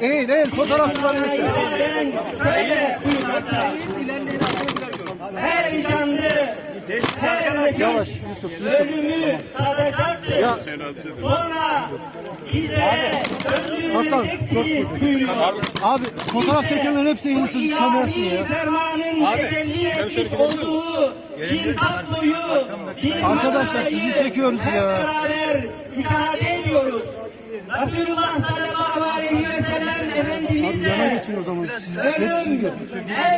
Eğil eğil fotoğrafçılar eğilsin. Ben şöyle. Her canlı, her Yavaş Yusuf. Yusuf. ölümü tadacaktır. Ya Sonra bize Hasan çok buyuruyor. Abi fotoğraf çekenlerin hepsi. Çömersin İlahi ya. fermanın tecelli etmiş olduğu bir tabloyu bir Arkadaşlar sizi çekiyoruz hep ya. beraber müşahede ediyoruz. Resulullah sallallahu aleyhi ve sellem Efendimiz Abi yana de geçin o zaman. Sizi, hep sizi gör.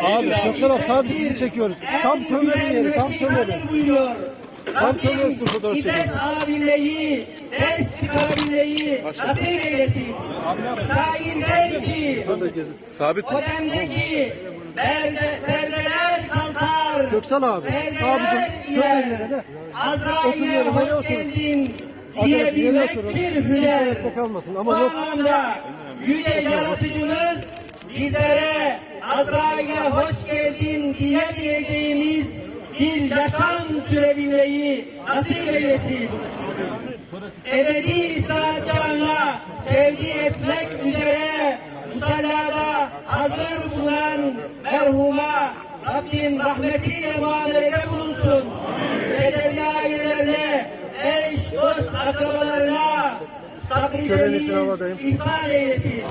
Abi Yoksa sadece sizi çekiyoruz. Tam çömerin yeri. Tam çömerin. buyuruyor. Tam çömersin fotoğraf İpek çekiyoruz. alabilmeyi, ders çıkarabilmeyi nasip eylesin. Ki, Sabit. o demdeki perde, perdeler kalkar. Köksal abi. Perdeler Abicim de. Azrail'e hoş geldin diyebilmek bir hüner. Ama Bu anlamda yüce yaratıcımız bizlere Azrail'e hoş geldin diyemeyeceğimiz bir yaşam sürebilmeyi nasip eylesin. Ebedi istihdamına tevdi etmek üzere musallada hazır bulunan merhuma Rabbim rahmetiyle muamelede bulunsun. Akrabalarına için havadayım. ihsan eylesin.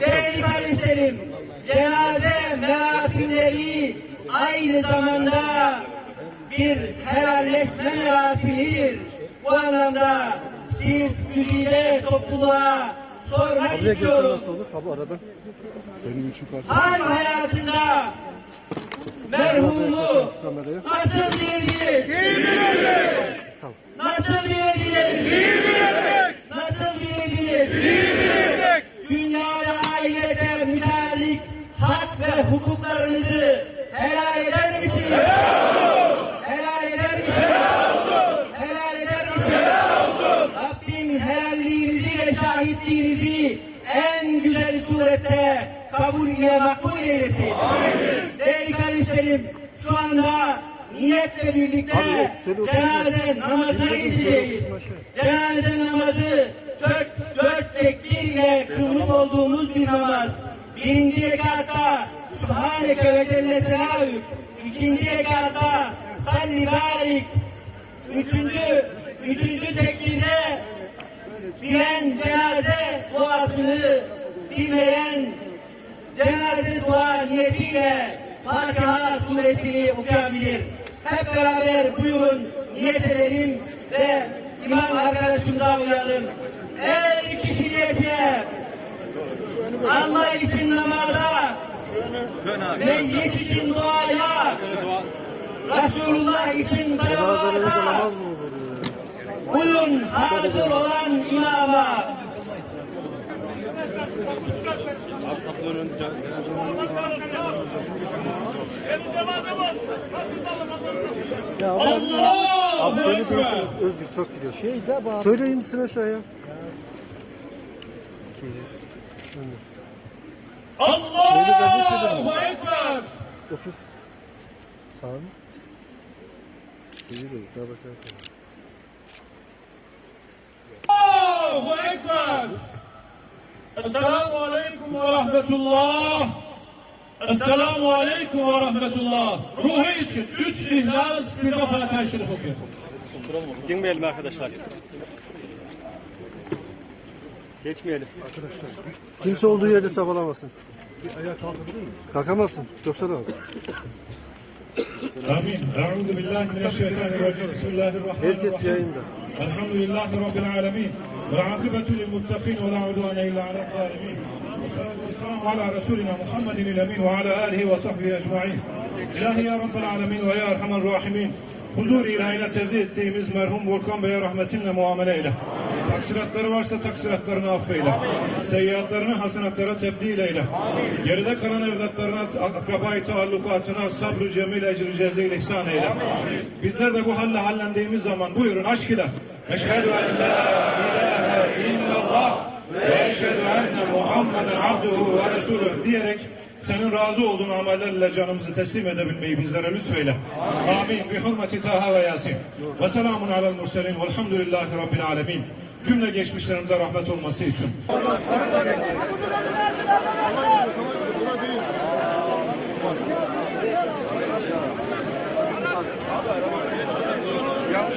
Değerli kardeşlerim, cenaze merasimleri aynı zamanda bir helalleşme merasimidir. Bu anlamda siz güzide topluluğa sormak geçsen istiyorum. olur? Abi aradan. Hal hayatında merhumu nasıl verdiniz? Nasıl verdiniz? Nasıl verdiniz? Dünya ve ahirete müteallik hak ve hukuklarınızı helal eder misiniz? Helal eder misiniz? Helal eder misiniz? Rabbim helalliğinizi ve şahitliğinizi en güzel surette kabul ile makbul eylesin. Değerli kardeşlerim şu anda niyetle birlikte cenaze namazına geçeceğiz. Cenaze namazı dört, dört tekbir ile kılmış olduğumuz bir namaz. Birinci rekatta Subhaneke ve Celle Selavük. İkinci rekatta Salli Barik. Üçüncü, üçüncü tekbirde bilen cenaze duasını bilmeyen cenaze dua niyetiyle Fatiha suresini okuyabilir. Hep beraber buyurun niyet edelim ve imam arkadaşımıza uyalım. Her kişi niyetine Allah için namaza meyyit için duaya Resulullah için salavata? Uyun hazır olan imama. Ya Allah! abi söyle diyorsun Özgür çok gidiyor. Şey de bak. Söyle insin aşağıya. Allahu Ekber! Otur. Sağ mı? Da daha başa yapalım. Allahu Ekber. Esselamu Aleyküm ve Rahmetullah. Esselamu Aleyküm ve Rahmetullah. Ruhu için üç ihlas bir de Fatiha-i Şerif okuyorsun. Girmeyelim arkadaşlar. Geçmeyelim. Kimse olduğu yerde sabalamasın. Kalkamazsın. Yoksa da abi. Amin. Euzu billahi mineşşeytanirracim. Bismillahirrahmanirrahim. Herkes yayında. Elhamdülillahi Rabbil alemin. Udvane illa alel zalimin. Vessalatu vesselamu ala Resulina Muhammedin il emin ve ala alihi ve sahbihi ecma'in. İlahi ya Rabbel alemin ve ya erhamer rahimin. Huzur ilahine tevdi ettiğimiz merhum Volkan Bey'e rahmetinle muamele eyle. Taksiratları varsa taksiratlarını affeyle. Seyyiatlarını hasenatlara tebdil eyle. Geride kalan evlatlarına, akrabayı taallukatına sabrı cemil ecri cezil ihsan eyle. Bizler de bu halle hallendiğimiz zaman buyurun aşk ile. Eşhedü en la ilahe illallah ve eşhedü enne Muhammeden abduhu ve resulüh diyerek senin razı olduğun amellerle canımızı teslim edebilmeyi bizlere lütfeyle. Amin. Bi hürmeti Taha ve Yasin. Ve selamun alel murselin velhamdülillahi rabbil alemin. Cümle geçmişlerimize rahmet olması için. Ya,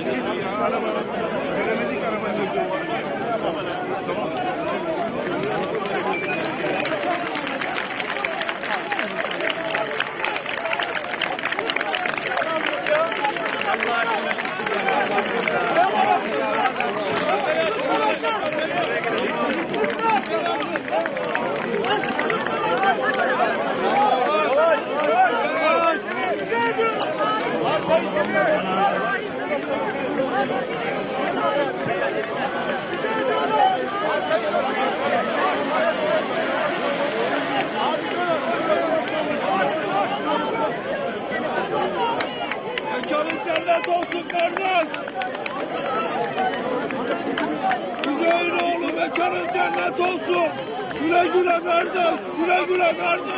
güle kardeş. Güle güle kardeş.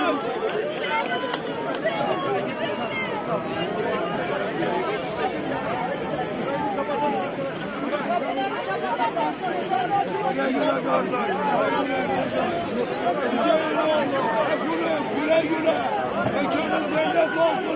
Güle güle. Mekanın cennet olsun.